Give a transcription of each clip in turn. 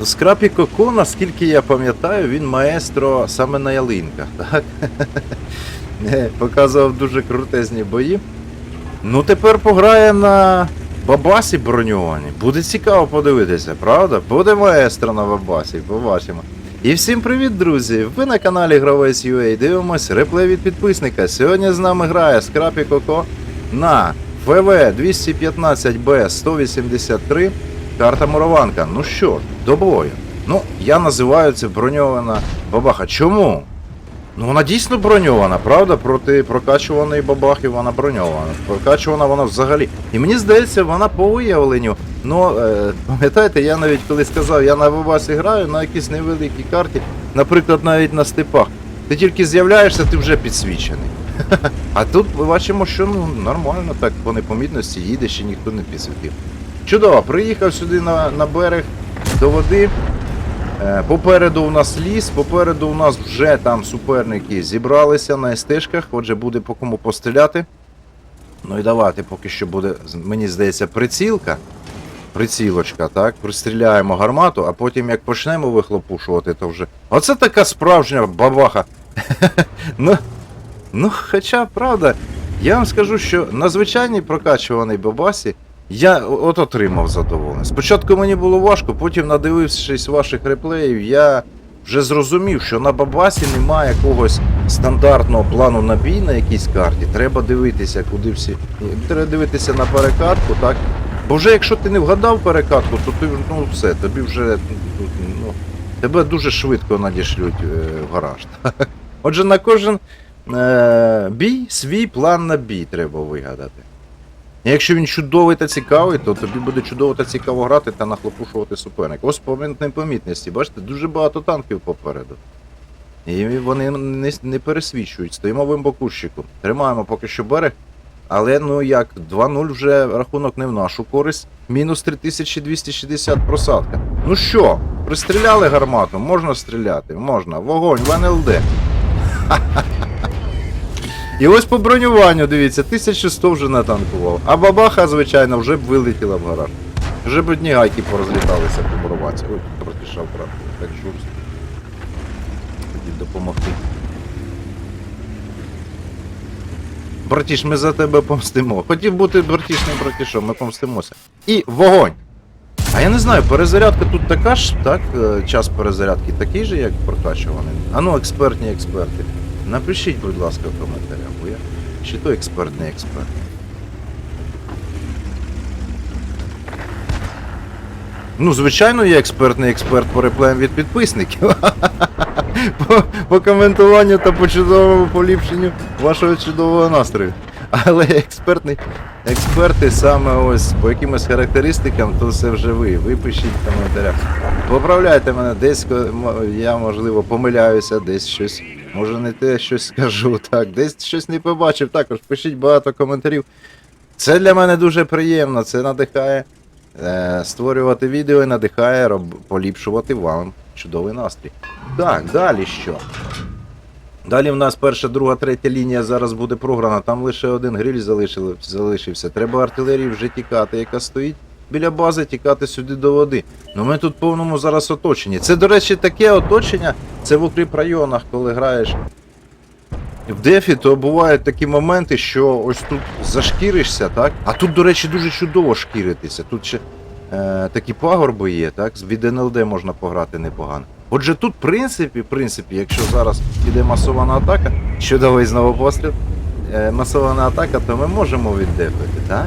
Ну, Скрапі Коко, наскільки я пам'ятаю, він маестро саме на ялинках, так? Показував дуже крутезні бої. Ну, тепер пограє на бабасі броньовані. Буде цікаво подивитися, правда? Буде маестро на бабасі, побачимо. І всім привіт, друзі! Ви на каналі Гравець UA. Дивимось реплей від підписника. Сьогодні з нами грає Скрапі Коко на ФВ 215 Б 183 карта Мурованка. Ну що до бою. Ну, я називаю це броньована бабаха. Чому? Ну вона дійсно броньована, правда? Проти прокачуваної бабахи вона броньована. Прокачувана вона взагалі. І мені здається, вона по виявленню. Ну, е, пам'ятаєте, я навіть коли сказав, я на бабасі граю на якійсь невеликій карті, наприклад, навіть на степах. Ти тільки з'являєшся, ти вже підсвічений. А тут ми бачимо, що ну нормально так по непомітності їде, ще ніхто не підсвітив. Чудово, приїхав сюди на, на берег до води. Е, Попереду у нас ліс, попереду у нас вже там суперники зібралися на стежках, отже буде по кому постріляти. Ну і давайте поки що буде, мені здається, прицілка. Прицілочка, так? Пристріляємо гармату, а потім як почнемо вихлопушувати, то вже. Оце така справжня бабаха. ну, ну, хоча, правда, я вам скажу, що на звичайній прокачуваній бабасі я от отримав задоволення. Спочатку мені було важко, потім, надивившись ваших реплеїв, я вже зрозумів, що на бабасі немає якогось стандартного плану на бій на якійсь карті. Треба дивитися, куди всі. Треба дивитися на перекатку, так? Бо вже якщо ти не вгадав перекатку, то ти ну все, тобі вже ну, тебе дуже швидко надішлють е, в гараж. Отже, на кожен е, бій свій план на бій треба вигадати. Якщо він чудовий та цікавий, то тобі буде чудово та цікаво грати та нахлопушувати суперника. Ось по непомітності, бачите, дуже багато танків попереду. І вони не, не пересвічують. Стоїмо в імбокущику. Тримаємо поки що берег. Але ну як, 2-0 вже рахунок не в нашу користь. Мінус 3260 просадка. Ну що, пристріляли гармату? Можна стріляти? Можна. Вогонь, в НЛД. І ось по бронюванню, дивіться, 1100 вже натанкував. А бабаха, звичайно, вже б вилетіла в гараж. Вже б одні гайки порозліталися по броваці. Ой, трохи шав, правда, так жорстко. Хотів допомогти. Братіш, ми за тебе помстимо. Хотів бути братішним братішом, ми помстимося. І вогонь! А я не знаю, перезарядка тут така ж, так? е, Час перезарядки такий же, як прокачуваний. А ну, експертні експерти. Напишіть, будь ласка, в коментарях, бо я чи то експертний експерт. Ну, звичайно, я експертний експерт по реплеям від підписників. по, по коментуванню та по чудовому поліпшенню вашого чудового настрою. Але експертний, експерти саме ось по якимось характеристикам, то це вже ви. Ви пишіть в коментарях. Поправляйте мене, десь я можливо помиляюся, десь щось, може не те щось скажу, так, десь щось не побачив. Також пишіть багато коментарів. Це для мене дуже приємно, це надихає е, створювати відео і надихає роб, поліпшувати вам чудовий настрій. Так, далі що? Далі в нас перша, друга, третя лінія зараз буде програна. Там лише один гриль залишився. Треба артилерії вже тікати, яка стоїть біля бази, тікати сюди до води. Ну ми тут повному зараз оточенні. Це, до речі, таке оточення, це в укріп районах, коли граєш в дефі, то бувають такі моменти, що ось тут зашкіришся, так? А тут, до речі, дуже чудово шкіритися. Тут ще е, такі пагорби є, так? Від НЛД можна пограти непогано. Отже, тут, в принципі, в принципі, якщо зараз піде масована атака, чудовий знову постріл, е, масована атака, то ми можемо віддефити, так?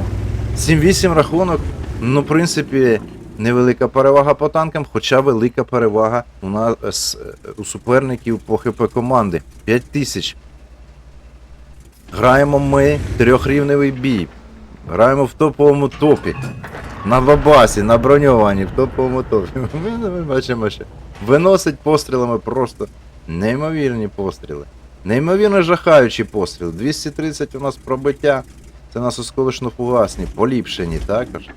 7-8 рахунок, ну, в принципі, невелика перевага по танкам, хоча велика перевага у нас е, у суперників по ХП команди. 5 тисяч. Граємо ми трьохрівневий бій. Граємо в топовому топі. На бабасі, на броньовані, в топовому топі. Ми, ми бачимо, що виносить пострілами просто неймовірні постріли. Неймовірно жахаючі постріли. 230 у нас пробиття. Це у нас осколочно-фугасні, поліпшені також.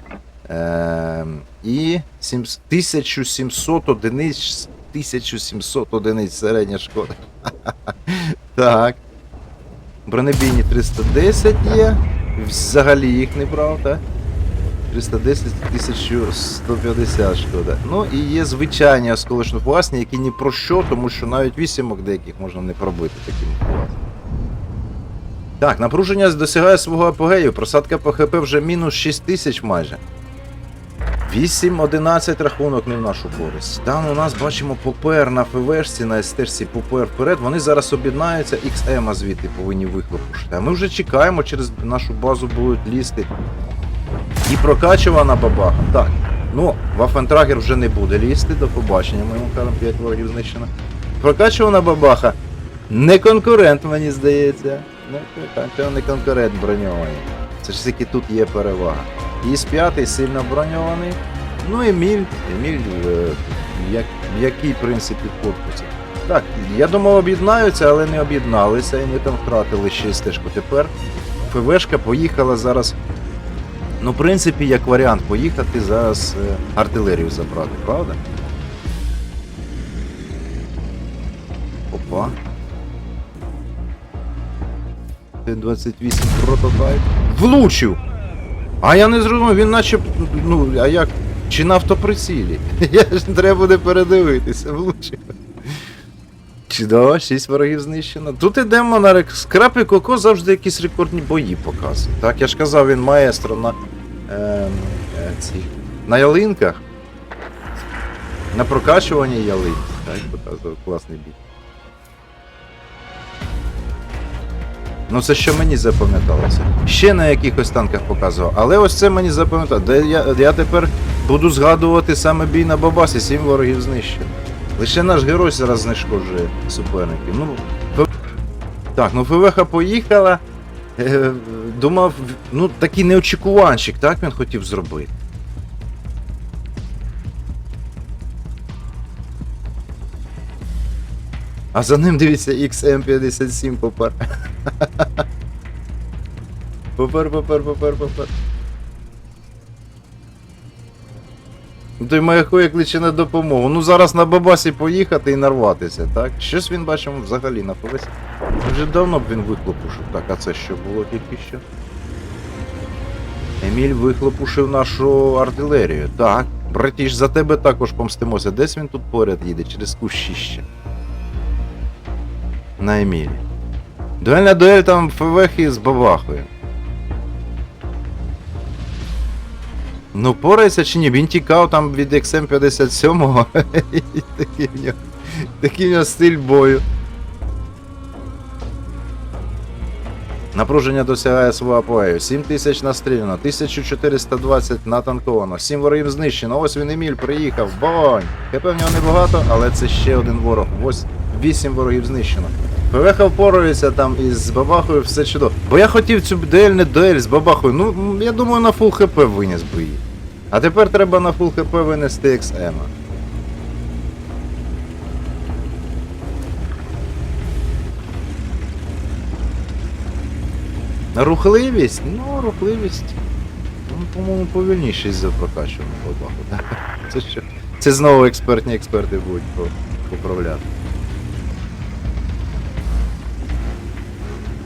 Ем, і 1700 одиниць. 1700 одиниць середня шкода. так. Бронебійні 310 є. Взагалі їх не брав, так? 310 1150 шкода. Ну і є звичайні осколочно власні, які ні про що, тому що навіть вісімок деяких можна не пробити таким власним. Так, напруження досягає свого апогею. Просадка по ХП вже мінус 6 тисяч майже. 8-11 рахунок не в нашу користь. Там у нас бачимо попер на ФВшці, на СТшці попер вперед. Вони зараз об'єднаються, XM звідти повинні вихлопушити. А ми вже чекаємо, через нашу базу будуть лізти. І прокачувана бабаха. Так. Ну, Вафентрагер вже не буде лізти, до побачення, ми йому кажемо 5 ворогів знищено. Прокачувана бабаха. Не конкурент, мені здається. Не, конкурент, не конкурент броньований. Це ж таки тут є перевага. Іс 5 сильно броньований. Ну Еміль, Еміль, е, як, який принцип в корпусі. Так, я думав об'єднаються, але не об'єдналися, і ми там втратили ще стежку. Тепер ФВшка поїхала зараз. Ну, в принципі, як варіант поїхати зараз е, артилерію забрати, правда? Опа. Т-28 прототайп. Влучив! А я не зрозумів, він наче. Ну, а як? Чи на автоприцілі? Я ж треба буде передивитися, влучив. Чудово, 6 ворогів знищено. Тут ідемо на рек... Скрап і Коко завжди якісь рекордні бої показує. Так, я ж казав, він маестро на. Е, е, ці, на ялинках. На прокачуванні ялин. Так, показував класний бій. Ну це що мені запам'яталося. Ще на якихось танках показував. Але ось це мені запам'яталося. Я, я тепер буду згадувати саме бій на Бабасі, 7 ворогів знищено. Лише наш герой зараз знешкоджує суперників. Ну, так, ну ФВХ поїхала. Е, думав, ну такий неочікуванчик, так він хотів зробити. А за ним дивіться XM57 попер. Попер, попер, попер, попер. Той Маяхує кличе на допомогу. Ну зараз на бабасі поїхати і нарватися, так? Щось він бачимо взагалі на флесі. Вже давно б він вихлопушив. Так, а це що було тільки що? Еміль вихлопушив нашу артилерію. Так, братіш, за тебе також помстимося. Десь він тут поряд їде, через кущище. На Емілі. Дуельна дуель там ФВХ з бабахою. Ну, порається чи ні? Він тікав там від XM57 і такий в нього, такий в нього стиль бою. Напруження досягає свого апогею. 7 тисяч настріляно, 1420 натанковано, 7 ворогів знищено. Ось він Еміль приїхав. Бонь! ХП в нього небагато, але це ще один ворог. Ось 8 ворогів знищено. ПВХ впорується там із бабахою все чудово. Бо я хотів цю дуель не дуель з бабахою. Ну, я думаю, на фул ХП виніс би її. А тепер треба на фул ХП винести XM. Рухливість? Ну, рухливість. Ну, по-моєму, повільніший за прокачувану бабаху. так? Це що? Це знову експертні експерти будуть поправляти.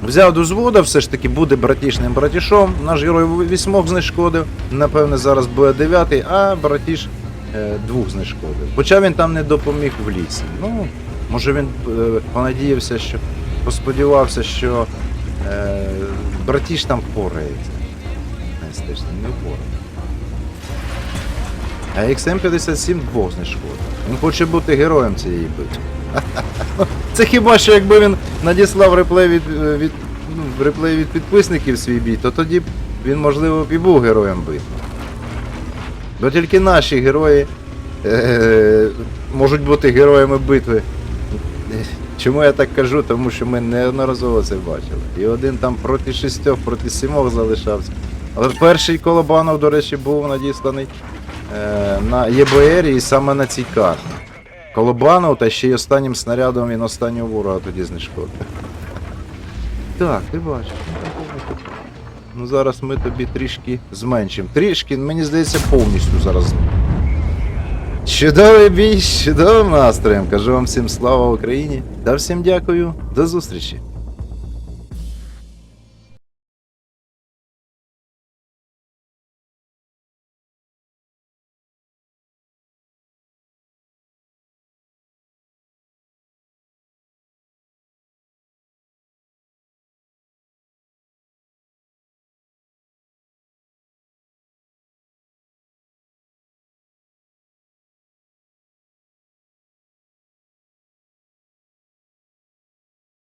Взяв до звода, все ж таки буде братішним братішом. Наш герой вісьмох знешкодив. Напевне, зараз буде дев'ятий, а братіш е, двох знешкодив. Хоча він там не допоміг в лісі. Ну, може він е, понадіявся, що посподівався, що е, братіш там впорається. Не впорається. А XM57 двох знешкодив. Він хоче бути героєм цієї битви. Це хіба що якби він надіслав реплей від, е, від, ну, реплей від підписників свій бій, то тоді б він, можливо, і був героєм битви. Бо тільки наші герої е, можуть бути героями битви. Чому я так кажу? Тому що ми неодноразово це бачили. І один там проти шістьох, проти сімох залишався. Але перший Колобанов, до речі, був надісланий е, на ЄБР і саме на цій карті. Колобанов, та ще й останнім снарядом він останнього ворога тоді знешкодив. Так, ти бачиш. Ну зараз ми тобі трішки зменшимо. Трішки, мені здається, повністю зараз. Чудовий бій, чудовим настроєм. Кажу вам всім слава Україні. Та всім дякую. До зустрічі.